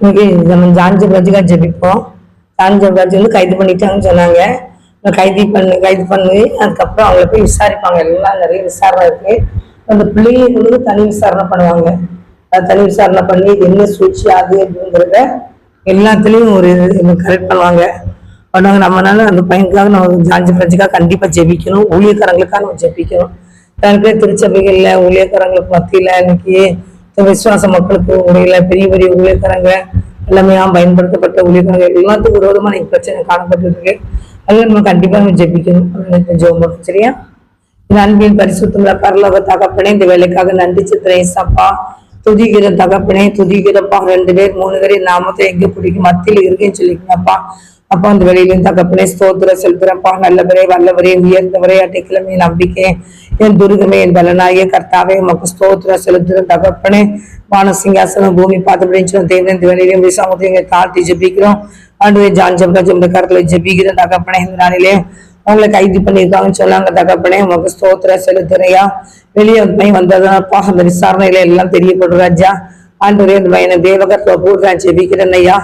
இன்னைக்கு நம்ம ஜான்ஜி பிரஜுக்கா ஜெபிப்போம். ஜான்ஜி பிரஜு வந்து கைது பண்ணிட்டாங்கன்னு சொன்னாங்க. கைதி கைது கைது பண்ணி அதுக்கப்புறம் அவங்கள போய் விசாரிப்பாங்க. எல்லாம் நிறைய விசாரணை இருக்கு. அந்த பிள்ளைங்களுக்கு வந்து தனி விசாரணை பண்ணுவாங்க. அது தனி விசாரணை பண்ணி என்ன சூழ்ச்சி ஆகுது அப்படிங்கிறத எல்லாத்துலேயும் ஒரு கரெக்ட் பண்ணுவாங்க. பண்ணுவாங்க. நம்மனால அந்த பையனுக்காக நம்ம ஜான்ஜி பிரஜுக்காக கண்டிப்பாக ஜெபிக்கணும். ஊழியக்காரங்களுக்காக நம்ம ஜெபிக்கணும். எனக்கு திருச்சபைகள்ல ஊழியக்காரங்களுக்கு மத்தியில் இன்னைக்கு விசுவாச மக்களுக்கு முடியல பெரிய பெரிய ஊழியக்காரங்க எல்லாமே பயன்படுத்தப்பட்ட ஊழியக்காரங்க எல்லாத்துக்கும் விரோதமா இன்னைக்கு பிரச்சனை காணப்பட்டு இருக்கு அதில் நம்ம கண்டிப்பா நம்ம ஜெபிக்கணும். அதுக்கு ஜெபம் பண்ணணும். சரியா? இந்த அன்பின் பரிசுத்தமுள்ள பரலோக தகப்பனே இந்த வேலைக்காக நன்றி சித்திரை சப்பா துதிக்கிற தகப்பனே துதிக்கிறப்பா. ரெண்டு பேர் மூணு பேர் நாமத்தை எங்க பிடிக்கும்? மத்தியில் இருக்குன்னு சொல்லிக்கங்கப்பா. அப்பா அந்த வெளியிலும் தகப்பனே ஸ்தோத்திர செலுத்துறப்பா நல்லவரே வல்லவரே உயர்ந்தவரே அடைக்கலமே நம்பிக்கை என் துருகமே என் பலனாகிய கர்த்தாவே உமக்கு ஸ்தோத்திர செலுத்துற தகப்பனே வான சிங்காசனம் பூமி பார்த்துபடின்னு சொன்ன தேவன் இந்த வெளியிலும் விசாமத்தை தாழ்த்தி ஜபிக்கிறோம். ஆண்டு ஜான் ஜப்ரா ஜம்பு கரத்துல ஜெபிக்கிற தகப்பனே இந்த நாளிலே. அவங்களை கைது பண்ணியிருக்காங்கன்னு சொன்னாங்க தகப்பனே உமக்கு ஸ்தோத்திர செலுத்துறையா வெளியே அந்த பையன் வந்ததுனாப்பா அந்த விசாரணையில எல்லாம் தெரியப்படுறாஜா ஆண்டு அந்த பையனை தேவகத்துல போடுறான் ஜெபிக்கிறேன் ஐயா.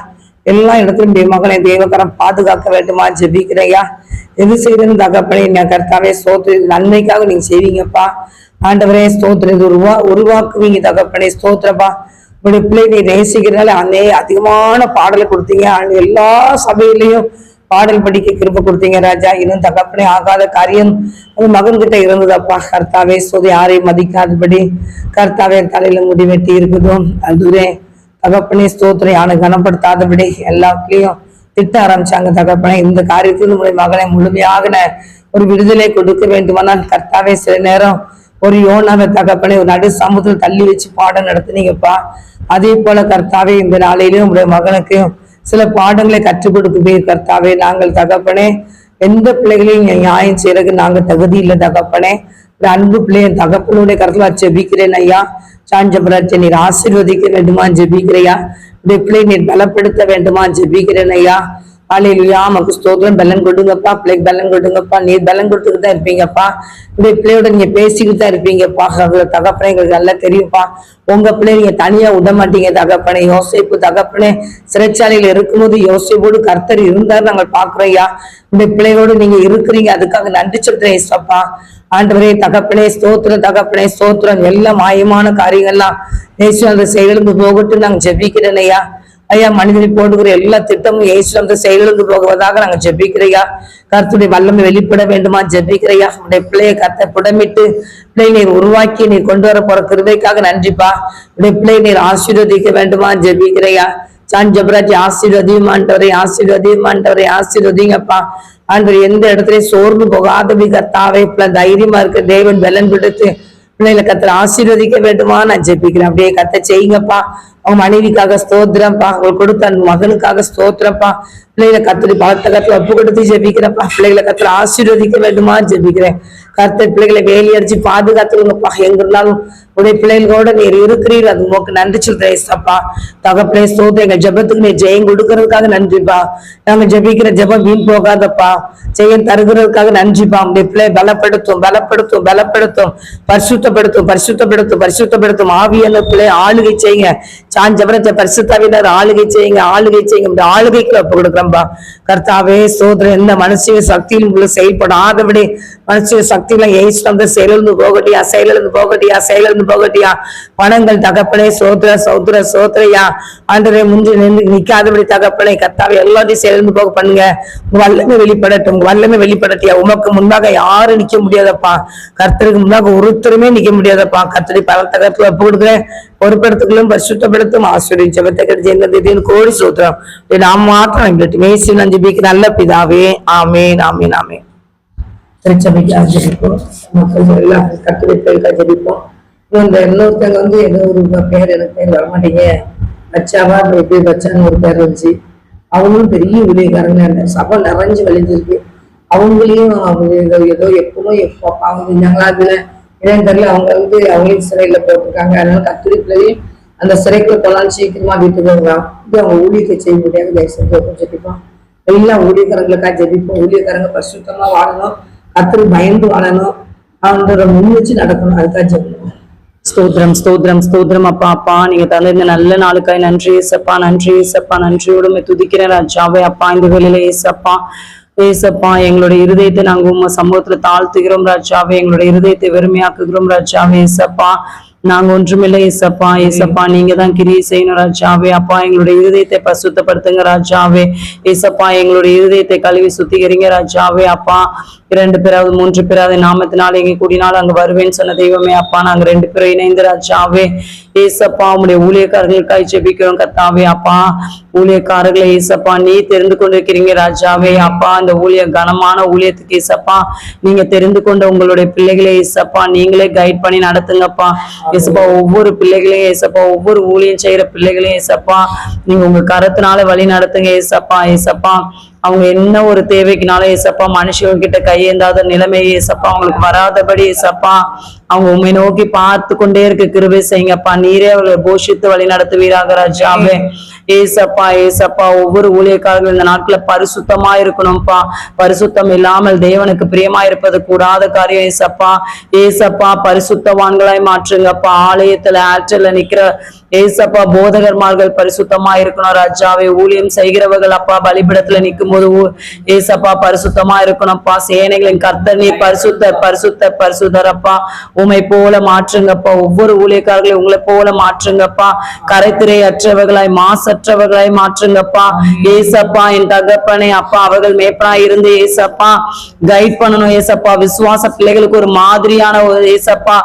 எல்லா இடத்திலும் என் மகனை தேவகரம் பாதுகாக்க வேண்டுமா? ஜெபிக்கிறையா எது செய்யறது தகப்பனே என்ன கர்த்தாவே ஸ்தோத்திர நன்மைக்காக நீங்க செய்வீங்கப்பா. ஆண்டவரே ஸ்தோத்திர இது உருவா உருவாக்குவீங்க தகப்பனே ஸ்தோத்திரப்பா. உங்களுடைய பிள்ளை நீ நேசிக்கிறனால அன்னே அதிகமான பாடலை கொடுத்தீங்க. எல்லா சபையிலையும் பாடல் படிக்க கிருப கொடுத்தீங்க ராஜா. இன்னும் தகப்பனே ஆகாத காரியம் அது மகன் கிட்ட இருந்ததப்பா. கர்த்தாவே சோதி யாரையும் மதிக்காதபடி கர்த்தாவே தலையில முடி வெட்டி இருக்குதோ அதுவே தகப்பனே ஸ்தோத்திரம். யானை கனப்படுத்தாதபடி எல்லாத்துலேயும் திட்ட ஆரம்பிச்சாங்க தகப்பனே. இந்த காரியத்தில் உங்களுடைய மகனை முழுமையாக ஒரு விடுதலை கொடுக்க வேண்டுமானால் கர்த்தாவே சில நேரம் ஒரு யோனாவை தகப்பனை ஒரு நடு சமூகத்தில் தள்ளி வச்சு பாடம் நடத்துனீங்கப்பா. அதே போல கர்த்தாவே இந்த நாளையிலும் உங்களுடைய மகனுக்கும் சில பாடங்களை கற்றுக் கொடுக்குமே கர்த்தாவே. நாங்கள் தகப்பனே எந்த பிள்ளைகளையும் நியாயம் செய்யறதுக்கு நாங்கள் தகுதி இல்லை தகப்பனே. இந்த அன்பு பிள்ளைய தகப்பனுடைய கருத்துல ஜெபிக்கிறேன் ஐயா. சாஞ்சபராஜை நீர் ஆசீர்வதிக்க வேண்டுமா ஜெபிக்கிறையா உடைய பிள்ளை நீர் பலப்படுத்த வேண்டுமா ஜெபிக்கிறேன் ஐயா. ஆலையிலுயா மக்கு ஸ்தோத்திரம் பலன் கொடுங்கப்பா. பிள்ளைக்கு பலன் கொடுங்கப்பா. நீர் பலன் கொடுத்துட்டு தான் இருப்பீங்கப்பா. உடைய பிள்ளையோட நீங்க பேசிக்கிட்டு தான் இருப்பீங்கப்பா. அதுல தகப்பனை எங்களுக்கு நல்லா தெரியும்ப்பா. உங்க பிள்ளை நீங்க தனியா விட மாட்டீங்க தகப்பனை. யோசிப்பு தகப்பனே சிறைச்சாலையில இருக்கும்போது யோசிப்போடு கர்த்தர் இருந்தார் நாங்கள் பாக்குறோம் ஐயா. உடைய பிள்ளையோடு நீங்க இருக்கிறீங்க. அதுக்காக நன்றி சொல்றேன் ஏசப்பா ஆண்டவரே தகப்பனே ஸ்தோத்திரம் தகப்பனே ஸ்தோத்திரம். எல்லா மாயமான காரியங்கள்லாம் நேசு அந்த செயலிழந்து போகட்டும் நாங்கள் ஜெபிக்கிறேன் ஐயா ஐயா மனிதனை போடுகிற எல்லா திட்டமும் ஏசு அந்த செயலிழந்து போகுவதாக நாங்க ஜெபிக்கிறையா கருத்துடைய வல்லமை வெளிப்பட வேண்டுமா ஜெபிக்கிறையா உடைய பிள்ளையை கத்த புடமிட்டு பிள்ளை நீர் உருவாக்கி நீர் கொண்டு வர போற கிருபைக்காக நன்றிப்பா. உடைய பிள்ளை நீர் ஆசீர்வதிக்க வேண்டுமா ஜெபிக்கிறையா சான் ஜபராஜி ஆசீர்வதியும் ஆண்டவரை ஆசீர்வதியும் ஆண்டவரை ஆசீர்வதிங்கப்பா. ஆண்டவர் எந்த இடத்துலயும் சோர்ந்து போகாதபடி கத்தாவை தைரியமா இருக்க தேவன் பலன் கொடுத்து பிள்ளைகளை கத்திர ஆசீர்வதிக்க வேண்டுமா? நான் ஜெபிக்கிறேன். அப்படியே கத்த செய்யுங்கப்பா. அவங்க மனைவிக்காக ஸ்தோத்திரம்ப்பா. அவங்க கொடுத்த மகனுக்காக ஸ்தோத்திரம்ப்பா. பிள்ளைகளை கத்திரி பலத்த கத்துல ஒப்பு கொடுத்து ஜெபிக்கிறப்பா பிள்ளைகளை கத்திர ஆசீர்வதிக்க வேண்டுமா? ஜெபிக்கிறேன். கர்த்தர் பிள்ளைகளை வேலி அடிச்சு பாதுகாத்துருங்கப்பா எங்க இருந்தாலும் உடைய பிள்ளைகளோட நீர் இருக்கிறீர். அது உமக்கு நன்றி சொல்றேன் ஏசப்பா தகப்பனே ஸ்தோத்திரம் எங்க ஜெபத்துக்கு நீ ஜெயம் கொடுக்கறதுக்காக நன்றிப்பா. நாங்க ஜெபிக்கிற ஜெபம் வீண் போகாதப்பா. ஜெயம் தருகிறதுக்காக நன்றிப்பா. உடைய பிள்ளை பலப்படுத்தும் பலப்படுத்தும் பலப்படுத்தும். பரிசுத்தப்படுத்தும் பரிசுத்தப்படுத்தும் பரிசுத்தப்படுத்தும். ஆவியான பிள்ளை ஆளுகை செய்யுங்க. சாஞ்சபரத்தை பரிசுத்தாவினர் ஆளுகை செய்யுங்க ஆளுகை செய்யுங்க. இந்த ஆளுகைக்கு ஒப்பு கொடுக்குறோம்பா. கர்த்தாவே சோதனை எந்த மனசிய சக்தியிலும் உள்ள செயல்படாதபடி மனசிய சக்தியெல்லாம் ஏசு வந்து செயலிருந்து போகட்டியா? செயலிருந்து போகட்டியா? செயலிருந்து செயலிழந்து போகட்டியா பணங்கள் தகப்பனே சோத்ர சௌத்ர சோத்ரையா ஆண்டரை முந்தி நின்று நிக்காதபடி தகப்பனை கத்தாவை எல்லாத்தையும் சேர்ந்து போக பண்ணுங்க. வல்லமை வெளிப்படட்டும். வல்லமை வெளிப்படட்டியா உமக்கு முன்பாக யாரும் நிக்க முடியாதப்பா. கர்த்தருக்கு முன்பாக ஒருத்தருமே நிக்க முடியாதப்பா. கர்த்தரை பல தகத்துல ஒப்பு கொடுக்குறேன். பொறுப்படுத்துகளும் பரிசுத்தப்படுத்தும் ஆசிரியம் ஜெபத்தை கிடைச்சி எந்த திடீர்னு கோடி சூத்திரம். நாம் மாத்திரம் எங்களுக்கு மேசி நஞ்சு பிக்கு நல்ல பிதாவே ஆமேன் ஆமீன் ஆமேன். திருச்சபைக்கு ஜெபிப்போம் மக்கள் எல்லாம் கத்திரிப்பை ஜெபிப்போம். இந்த இன்னொருத்தங்க வந்து ஏதோ ஒரு பேர் எனக்கு பேர் வரமாட்டீங்க வச்சாவா? அப்படி எப்படி வச்சான்னு ஒரு பேர் இருந்துச்சு. அவங்களும் பெரிய ஊழியக்காரங்க. அந்த சபை நிறைஞ்சு வலிஞ்சிருக்கு. அவங்களையும் அவங்க ஏதோ ஏதோ எப்பவும் எப்போ அவங்க செஞ்சாங்களா அதுல என்னன்னு தெரியல அவங்க வந்து அவங்களையும் சிறையில போட்டிருக்காங்க. அதனால கத்திரிப்பிள்ளையும் அந்த சிறைக்குள்ள போனாலும் சீக்கிரமா வீட்டுக்கு வரலாம் இது அவங்க ஊழியத்தை செய்ய முடியாது. தயவு செஞ்சு ஜெபிப்போம் எல்லா ஊழியக்காரங்களுக்காக ஜெபிப்போம். ஊழியக்காரங்க பரிசுத்தமா வாழணும். கத்திரி பயந்து வாழணும். அவங்களோட முன் வச்சு நடக்கணும். அதுக்காக ஜெபிப்போம் ஸ்தோத்ரம் ஸ்தோத்ரம் ஸ்தோத்ரம் அப்பா அப்பா நீங்க தந்த இந்த நல்ல நாளுக்காய் நன்றி. ஏசப்பா நன்றி. ஏசப்பா நன்றியோடு துதிக்கிறேன் ராஜாவே அப்பா இந்த வேலையில ஏசப்பா. ஏசப்பா எங்களுடைய இருதயத்தை நாங்க உங்க சமூகத்துல தாழ்த்துகிறோம் ராஜாவே. எங்களுடைய இருதயத்தை வெறுமையாக்குகிறோம் ராஜாவே. ஏசப்பா நாங்க ஒன்றுமில்லை ஏசப்பா. ஏசப்பா நீங்க தான் கிரியை செய்யணும் ராஜாவே. அப்பா எங்களுடைய இருதயத்தை பசுத்தப்படுத்துங்க ராஜாவே. ஏசப்பா எங்களுடைய இருதயத்தை கழுவி சுத்திகரிங்க ராஜாவே. அப்பா இரண்டு பேராவது மூன்று பேராவது நாமத்தினால் எங்க கூடினாலும் அங்க வருவேன்னு சொன்ன தெய்வமே அப்பா. நாங்க ரெண்டு பேரும் இணைந்து ராஜாவே ஏசப்பா உங்களுடைய ஊழியக்காரர்களுக்காய் ஜெபிக்கிறோம் கத்தாவே அப்பா. ஊழியக்காரர்களை ஏசப்பா நீ தெரிந்து கொண்டிருக்கிறீங்க ராஜாவே அப்பா. அந்த ஊழிய கனமான ஊழியத்துக்கு ஏசப்பா நீங்க தெரிந்து கொண்ட உங்களுடைய பிள்ளைகளை ஏசப்பா நீங்களே கைட் பண்ணி நடத்துங்கப்பா. ஏசப்பா ஒவ்வொரு பிள்ளைகளையும் ஏசப்பா ஒவ்வொரு ஊழியம் செய்யற பிள்ளைகளையும் ஏசப்பா நீங்க உங்க கரத்தினால வழி நடத்துங்க ஏசப்பா ஏசப்பா. அவங்க என்ன ஒரு தேவைக்குனாலும் ஏசப்பா மனுஷங்க கிட்ட கையேந்தாத நிலைமை ஏசப்பா அவங்களுக்கு வராதபடி ஏசப்பா அவங்க உண்மை நோக்கி பார்த்து கொண்டே இருக்க கிருபை செய்யுங்கப்பா. நீரே அவர்களை போஷித்து வழி நடத்துவீராக ராஜாவே. ஏசப்பா ஏசப்பா ஒவ்வொரு ஊழியக்காரர்கள் இந்த நாட்கள பரிசுத்தமா இருக்கணும்ப்பா. பரிசுத்தம் இல்லாமல் தேவனுக்கு பிரியமா இருப்பது கூடாத காரியம் ஏசப்பா. ஏசப்பா பரிசுத்தவான்களாய் மாற்றுங்கப்பா. ஆலயத்துல ஆற்றல்ல நிக்கிற ஏசப்பா போதகர்மார்கள் பரிசுத்தமா இருக்கணும். ராஜாவே ஊழியம் செய்கிறவர்கள் அப்பா பலிபிடத்துல நிற்கும் போது ஏசப்பா பரிசுத்தமா இருக்கணும்ப்பா. சேனைகளின் கர்த்தர் நீ பரிசுத்த பரிசுத்த பரிசுத்தரப்பா. உமை போல மாற்றுங்கப்பா. ஒவ்வொரு ஊழியக்காரர்களையும் உங்களை போல மாற்றுங்கப்பா. கரைத்திரை அற்றவர்களாய் மாசற்றவர்களாய் மாற்றுங்கப்பா. ஏசப்பா என் தகப்பனே அப்பா அவர்கள் மேப்பனா இருந்து ஏசப்பா கைட் பண்ணணும். ஏசப்பா விசுவாச பிள்ளைகளுக்கு ஒரு மாதிரியான ஒரு ஏசப்பா.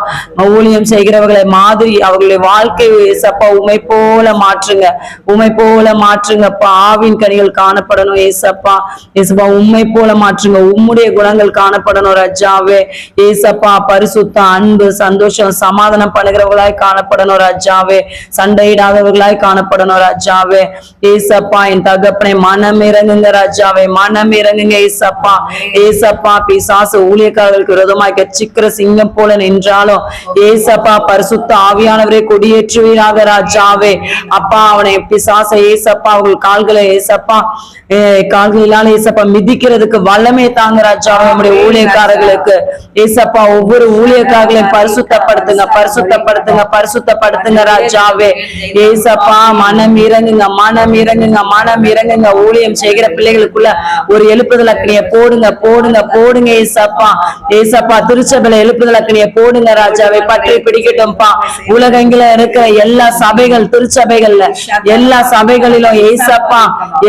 ஊழியம் செய்கிறவர்களை மாதிரி அவர்களுடைய வாழ்க்கை ஏசப்பா ஏசப்பா உமை போல மாற்றுங்க. உமை போல மாற்றுங்கப்பா ஆவின் கனிகள் காணப்படணும் ஏசப்பா. ஏசப்பா உண்மை போல மாற்றுங்க. உம்முடைய குணங்கள் காணப்படணும் ரஜாவே. ஏசப்பா பரிசுத்த அன்பு சந்தோஷம் சமாதானம் பண்ணுகிறவர்களாய் காணப்படணும் ராஜாவே. சண்டையிடாதவர்களாய் காணப்படணும் ராஜாவே. ஏசப்பா என் தகப்பனை மனம் இறங்குங்க ராஜாவே. மனம் இறங்குங்க ஏசப்பா. ஏசப்பா பிசாசு ஊழியக்காரர்களுக்கு விரோதமாய் கச்சிக்கிற சிங்கம் போல நின்றாலும் ஏசப்பா பரிசுத்த ஆவியானவரை கொடியேற்றுவீராக. ராஜாவே. அப்பா அவனை பிசாச ஏசப்பா அவர்கள் கால்களை ஏசப்பா அஹ் கால்களிலால ஏசப்பா மிதிக்கிறதுக்கு வல்லமே தாங்க ராஜாவே நம்முடைய ஊழியக்காரர்களுக்கு. ஏசப்பா ஒவ்வொரு ஊழியக்காரர்களையும் பரிசுத்தப்படுத்துங்க பரிசுத்தப்படுத்துங்க பரிசுத்தப்படுத்துங்க ராஜாவே. ஏசப்பா மனம் இறங்குங்க மனம் இறங்குங்க மனம் இறங்குங்க. ஊழியம் செய்கிற பிள்ளைகளுக்குள்ள ஒரு எழுப்புதல் அக்கனிய போடுங்க போடுங்க போடுங்க ஏசப்பா. ஏசப்பா திருச்சபையில எழுப்புதல் அக்கனிய போடுங்க ராஜாவே. பற்றி பிடிக்கட்டும்பா உலகெங்கில இருக்கிற எல்லா சபைகள் திருச்சபைகள்ல. எல்லா சபைகளிலும் ஏசப்பா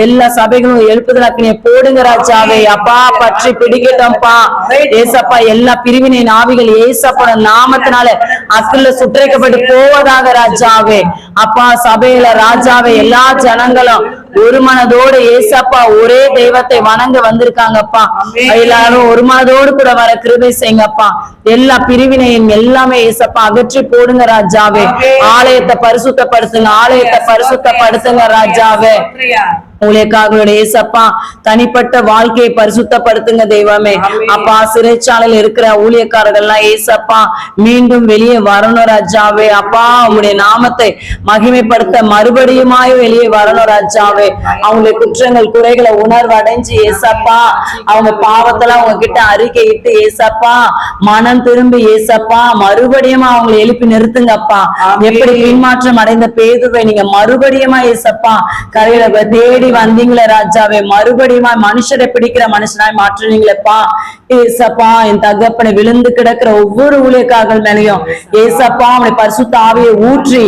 எல்லா சபைகளும் எழுப்புதல் அக்கனிய போடுங்க ராஜாவே. அப்பா பற்றி பிடிக்கட்டும்பா ஏசப்பா எல்லா பிரிவினை நாவிகள் ஏசப்பட நாமத்தினால அக்குள்ள சுற்றைக்கப்பட்டு போவதாக ராஜாவே. அப்பா சபையில ராஜாவே எல்லா ஜனங்களும் ஒரு மனதோடு ஏசப்பா ஒரே தெய்வத்தை வணங்க வந்திருக்காங்கப்பா. எல்லாரும் ஒரு மனதோடு கூட வர கிருபை செய்யுங்கப்பா. எல்லா பிரிவினையும் எல்லாமே ஏசப்பா அகற்றி போடுங்க ராஜாவே. ஆலயத்தை பரிசுத்தப்படுத்துங்க ஆலயத்தை பரிசுத்தப்படுத்துங்க ராஜாவே. ஊழியக்காரர்களுடைய ஏசப்பா தனிப்பட்ட வாழ்க்கையை பரிசுத்தப்படுத்துங்க தெய்வமே. அப்பா சிறைச்சாலையில் இருக்கிற ஊழியக்காரர்கள்லாம் ஏசப்பா மீண்டும் வெளியே வரணும் ராஜாவே. அப்பா உங்களுடைய நாமத்தை மகிமைப்படுத்த மறுபடியுமாய் வெளியே வரணும் ராஜாவே. அவங்களுடைய குற்றங்கள் குறைகளை உணர்வு அடைஞ்சு ஏசப்பா அவங்க பாவத்தெல்லாம் அவங்க கிட்ட அறிக்கையிட்டு ஏசப்பா மனம் திரும்பி ஏசப்பா மறுபடியும் அவங்களை எழுப்பி நிறுத்துங்கப்பா. எப்படி பின்மாற்றம் அடைந்த பேதுவை நீங்க மறுபடியுமா ஏசப்பா கரையில தேடி வந்தீங்களே ராஜாவே. மறுபடியுமா மனுஷரை பிடிக்கிற மனுஷனாய் மாற்றுனீங்களேப்பா. ஏசப்பா என் தகப்பனை விழுந்து கிடக்கிற ஒவ்வொரு ஊழியக்காரர்கள் மேலையும் ஏசப்பா அவனை பரிசுத்த ஆவியை ஊற்றி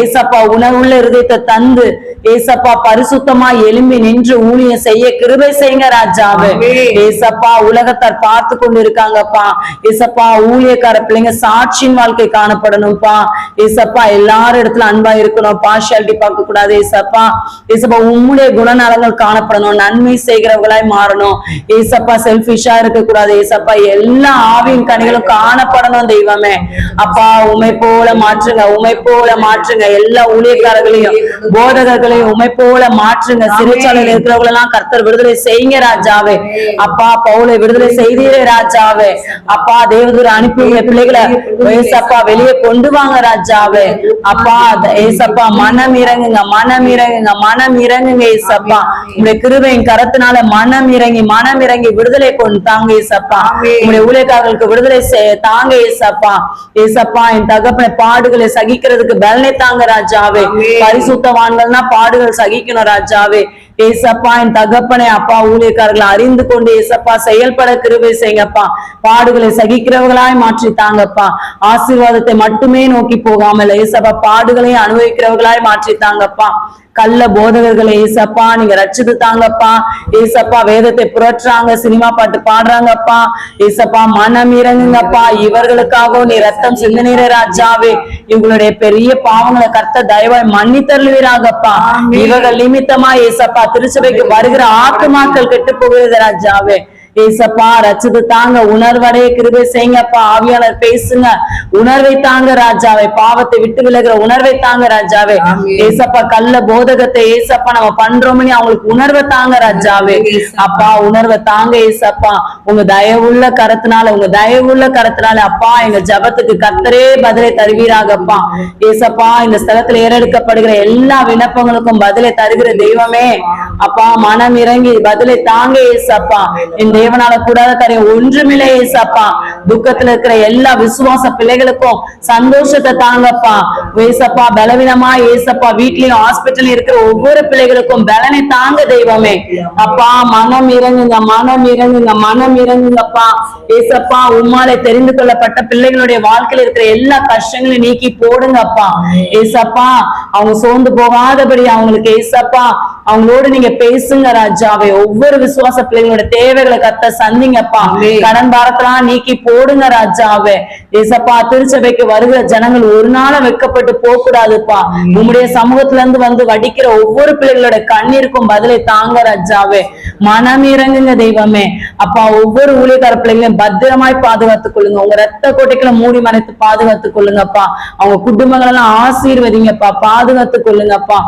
ஏசப்பா உணவுள்ள இருதயத்தை தந்து ஏசப்பா பரிசுத்தமா எலும்பி நின்று ஊழியம் செய்ய கிருபை செய்யுங்க ராஜாவே. ஏசப்பா உலகத்தார் பார்த்து கொண்டு இருக்காங்கப்பா ஏசப்பா ஊழியக்கார பிள்ளைங்க சாட்சியின் வாழ்க்கை காணப்படணும்ப்பா ஏசப்பா எல்லாரும் இடத்துல அன்பா இருக்கணும். பார்ஷாலிட்டி பார்க்க கூடாது ஏசப்பா. ஏசப்பா உம்முடைய குணநலங்கள் காணப்படணும் நன்மை செய்கிறவர்களாய் மாறணும். ஏசப்பா செல்பிஷா இருக்க கூடாது ஏசப்பா எல்லா ஆவியின் கனிகளும் காணப்படணும் தெய்வமே. அப்பா உமை போல மாற்றுங்க உமை போல மாற்றுங்க. எல்லா ஊழியக்காரர்களையும் போதகர்களையும் உமை போல மாற்றுங்க. சிறைச்சாலையில் இருக்கிறவங்க எல்லாம் கர்த்தர் விடுதலை செய்யுங்க ராஜாவே. அப்பா பவுலை விடுதலை செய்தீரே ராஜாவே. அப்பா தேவதூர் அனுப்பி உங்க பிள்ளைகளை ஏசப்பா வெளியே கொண்டு வாங்க ராஜாவே. அப்பா ஏசப்பா மனம் இறங்குங்க மனம் இறங்குங்க மனம் இறங்குங்க ஏசப்பா. ஏசப்பா உங்களுடைய கிருபையின் கரத்தினால மனம் இறங்கி மனம் இறங்கி விடுதலை கொண்டு தாங்க ஏசப்பா உங்களுடைய ஊழியக்காரர்களுக்கு விடுதலை தாங்க ஏசப்பா ஏசப்பா என் தகப்பனை பாடுகளை சகிக்கிறதுக்கு பலனை தாங்க ராஜாவே. பரிசுத்தவான்கள்னா பாடுகள் சகிக்கணும் ராஜாவே. ஏசப்பா என் தகப்பனை அப்பா ஊழியக்காரர்களை அறிந்து கொண்டு ஏசப்பா செயல்பட கிருபை செய்யுங்கப்பா. பாடுகளை சகிக்கிறவர்களாய் மாற்றி தாங்கப்பா. ஆசீர்வாதத்தை மட்டுமே நோக்கி போகாமல் ஏசப்பா பாடுகளையும் அனுபவிக்கிறவர்களாய் மாற்றி தாங்கப்பா. கள்ள போதகர்களை ஏசப்பா நீங்க ரட்சித்து தாங்கப்பா ஏசப்பா வேதத்தை புரட்டுறாங்க சினிமா பாட்டு பாடுறாங்கப்பா. ஏசப்பா மனம் இறங்குங்கப்பா. இவர்களுக்காகவும் நீ ரத்தம் சிந்தனீர ராஜாவே. இவங்களுடைய பெரிய பாவங்களை கர்த்த தயவாய் மன்னித்தருளுவீராகப்பா. இவர்கள் நிமித்தமா ஏசப்பா திருச்சபைக்கு வருகிற ஆத்துமாக்கள் கெட்டு போகிறது ராஜாவே. ஏசப்பா ரச்சித்து தாங்க. உணர்வடைய கிருபை செய்யுங்கப்பா. ஆவியாளர் பேசுங்க. உணர்வை தாங்க ராஜாவே. பாவத்தை விட்டு விலகுற உணர்வை தாங்க ராஜாவே. ஏசப்பா கள்ள போதகத்தை ஏசப்பா நம்ம பண்றோம்னு அவங்களுக்கு உணர்வை தாங்க ராஜாவே. அப்பா உணர்வை தாங்க ஏசப்பா. உங்க தயவுள்ள கரத்தினால உங்க தயவுள்ள கரத்தினால அப்பா எங்க ஜபத்துக்கு கத்தரே பதிலை தருவீராகப்பா. ஏசப்பா இந்த ஸ்தலத்துல ஏறெடுக்கப்படுகிற எல்லா விண்ணப்பங்களுக்கும் பதிலை தருகிற தெய்வமே. அப்பா மனம் இறங்கி பதிலை தாங்க ஏசப்பா. என் தேவனால கூடாத காரியம் ஒன்றுமில்லை ஏசப்பா. துக்கத்துல இருக்கிற எல்லா விசுவாச பிள்ளைகளுக்கும் சந்தோஷத்தை தாங்கப்பா. ஏசப்பா பலவீனமா ஏசப்பா வீட்லயும் ஹாஸ்பிட்டல் இருக்கிற ஒவ்வொரு பிள்ளைகளுக்கும் பலனை தாங்க தெய்வமே. அப்பா மனம் இறங்குங்க மனம் இறங்குங்க மனம் இறங்குங்கப்பா. ஏசப்பா உம்மாலே தெரிந்து கொள்ளப்பட்ட பிள்ளைகளுடைய வாழ்க்கையில இருக்கிற எல்லா கஷ்டங்களையும் நீக்கி போடுங்கப்பா. ஏசப்பா அவங்க சோர்ந்து போகாதபடி அவங்களுக்கு ஏசப்பா அவங்களோட நீங்க பேசுங்க ராஜாவே. ஒவ்வொரு விசுவாச பிள்ளைங்களோட தேவைகளை கத்த சந்திங்கப்பா. கடன் பாரத்தெல்லாம் நீக்கி போடுங்க ராஜாவே. ஏசப்பா திருச்சபைக்கு வருகிற ஜனங்கள் ஒரு நாளும் வெட்கப்பட்டு போக கூடாதுப்பா உம்முடைய சமூகத்துல இருந்து வந்து வடிக்கிற ஒவ்வொரு பிள்ளைகளோட கண்ணீருக்கும் பதிலை தாங்க ராஜாவே. மனம் இறங்குங்க தெய்வமே. அப்பா ஒவ்வொரு ஊழியக்கார பிள்ளைங்களையும் பத்திரமாய் பாதுகாத்துக் கொள்ளுங்க. உங்க ரத்த கோட்டைக்குள்ள மூடி மறைத்து பாதுகாத்துக் கொள்ளுங்கப்பா. அவங்க குடும்பங்கள் எல்லாம் ஆசீர்வதிங்கப்பா. பாதுகாத்துக் கொள்ளுங்கப்பா.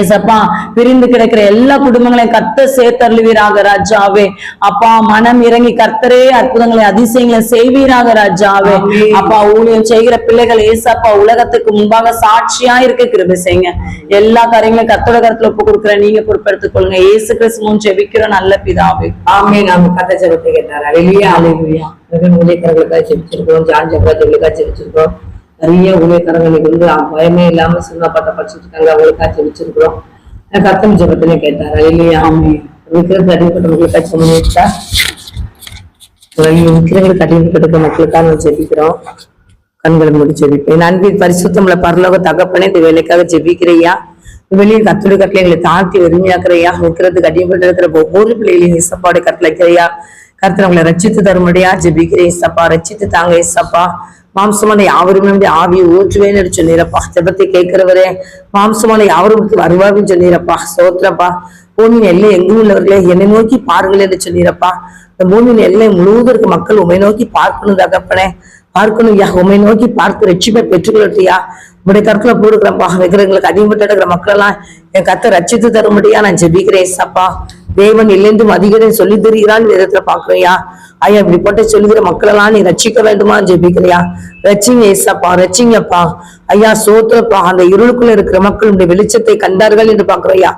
ஏசப்பா பிரிந்து கிடக்கிற எல்லா குடும்பங்களையும் கர்த்த சேர்த்தருளுவீராக ராஜாவே. அப்பா மனம் இறங்கி கர்த்தரே அற்புதங்களை அதிசயங்களை செய்வீராக ராஜாவே. அப்பா ஊழியம் செய்கிற பிள்ளைகள் ஏசப்பா உலகத்துக்கு முன்பாக சாட்சியா இருக்க கிருபை செய்யுங்க. எல்லா காரியங்களையும் கர்த்தோட கருத்துல ஒப்பு கொடுக்குற நீங்க பொறுப்பெடுத்துக் கொள்ளுங்க. ஏசு கிறிஸ்து முன் ஜெபிக்கிற நல்ல பிதாவே. ஆமே நாம கத்த ஜபத்தை கேட்டார். அலையிலியா அலையிலியா ஊழியக்காரர்களுக்காக ஜெபிச்சிருக்கோம் ஜான் ஜபராஜர்களுக்காக ஜெபிச்சிருக்கோம் நிறைய ஊழியக்காரங்களுக்கு வந்து பயமே இல்லாம சின்னப்பட்ட படிச்சுட்டு இருக்காங்க ஜெபிச்சிருக்கிறோம் கத்தம் ஜபத்திலே கேட்டார்? அலையிலியா ஆமே விக்கிரத்து அடிப்பட்டவங்களுக்காக ஜெபிச்சா விக்கிரங்களுக்கு அடிப்பட்ட மக்களுக்காக ஜெபிக்கிறோம். கண்களை மூடி ஜெபிப்பேன். அன்பின் பரிசுத்தமுள்ள பரலோக தகப்பனே இந்த வேலைக்காக ஜெபிக்கிறையா? வெளியில் கத்துடைய கட்டளை எங்களை தாழ்த்தி வெறுமையாக்குறையா விற்கிறதுக்கு அடிபட்டு இருக்கிற ஒவ்வொரு பிள்ளைகளையும் இசப்பாடு கட்டளைக்கிறையா? கருத்து உங்களை ரச்சித்து தரும்படியா ஜெபிக்கிறேன் இசப்பா ரச்சித்து தாங்க இசப்பா மாம்சமான யாவரும் நம்முடைய ஆவியை ஊற்றுவேன்னு சொன்னீரப்பா. ஜெபத்தை கேட்கிறவரே மாம்சமான யாவரும் வருவாருன்னு சொன்னீரப்பா. சோத்திரப்பா பூமியின் எல்லை எங்கும் உள்ளவர்களே என்னை நோக்கி பாருங்கள் என்று சொன்னீரப்பா. இந்த பூமியின் எல்லை முழுவதும் இருக்க மக்கள் உமை நோக்கி பார்க்கணும் தகப்பனே. பார்க்கணும் யா உமை நோக்கி பார்த்து ரட்சிப்பை பெற்றுக்கொள்ளட்டியா உடைய கருத்துல போடுக்கிறப்பா விக்கிரங்களுக்கு அதிகப்பட்டு எடுக்கிற மக்கள் எல்லாம் என் கத்தை ரட்சித்து தரும்படியா நான் ஜெபிக்கிறேன் சப்பா. தேவன் இல்லென்றும் அதிகம் சொல்லி தெரிகிறான் விதத்துல பாக்குறியா ஐயா இப்படி போட்டு சொல்லுகிற மக்கள் எல்லாம் நீ ரட்சிக்க வேண்டுமா ஜெபிக்கிறியா? ரச்சிங்க ஏசப்பா ரச்சிங்கப்பா ஐயா சோத்திரப்பா அந்த இருளுக்குள்ள இருக்கிற மக்கள் உடைய வெளிச்சத்தை கண்டார்கள் என்று பாக்குறையா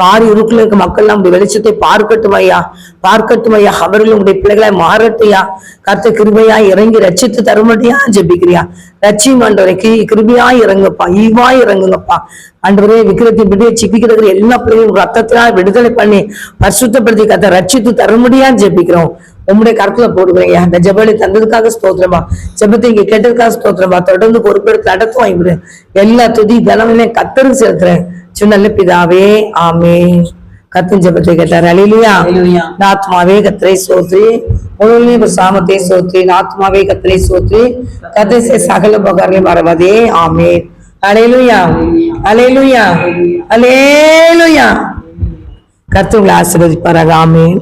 கார் இருளுக்குள்ள இருக்க மக்கள் உடைய வெளிச்சத்தை பார்க்கட்டும் ஐயா. பார்க்கட்டும் ஐயா. அவர்கள் உடைய பிள்ளைகளை மாறட்டையா கர்த்த கிருபையா இறங்கி ரச்சித்து தருமட்டியா ஜெபிக்கிறியா? ரச்சி ஆண்டவரைக்கு கிருபையா இறங்குப்பா ஈவா இறங்குங்கப்பா. ஆண்டவரே விக்கிரத்தை விடிய சிக்கிக்கிறது எல்லா பிள்ளைகளும் ரத்தத்தினால் விடுதலை பண்ணி பரிசுத்தப்படுத்தி கத்த ரட்சித்து தரும்படியா ஜெபிக்கிறோம். உம்முடைய கருத்துல போடுகிறேன் அந்த ஜெபலை தந்ததுக்காக ஸ்தோத்திரமா. ஜெபத்தை இங்க கேட்டதுக்காக ஸ்தோத்திரமா. தொடர்ந்து பொறுப்பெடுத்து நடத்து வாங்கிவிடு எல்லா துதி கனமுமே கத்தருக்கு செலுத்துறேன். சின்ன பிதாவே ஆமே கத்தின் ஜெபத்தை கேட்டார். அலிலியா ஆத்மாவே கத்திரை சோத்ரி முழுமையும் சாமத்தை சோத்ரி ஆத்மாவே கத்திரை சோத்ரி கத்தை சே சகல பகர்களை மறவதே ஆமே அலையிலுயா. அலையிலுயா. அலேலுயா கர்த்தவங்களை ஆசீர்வதிப்பாராக. ஆமேன்.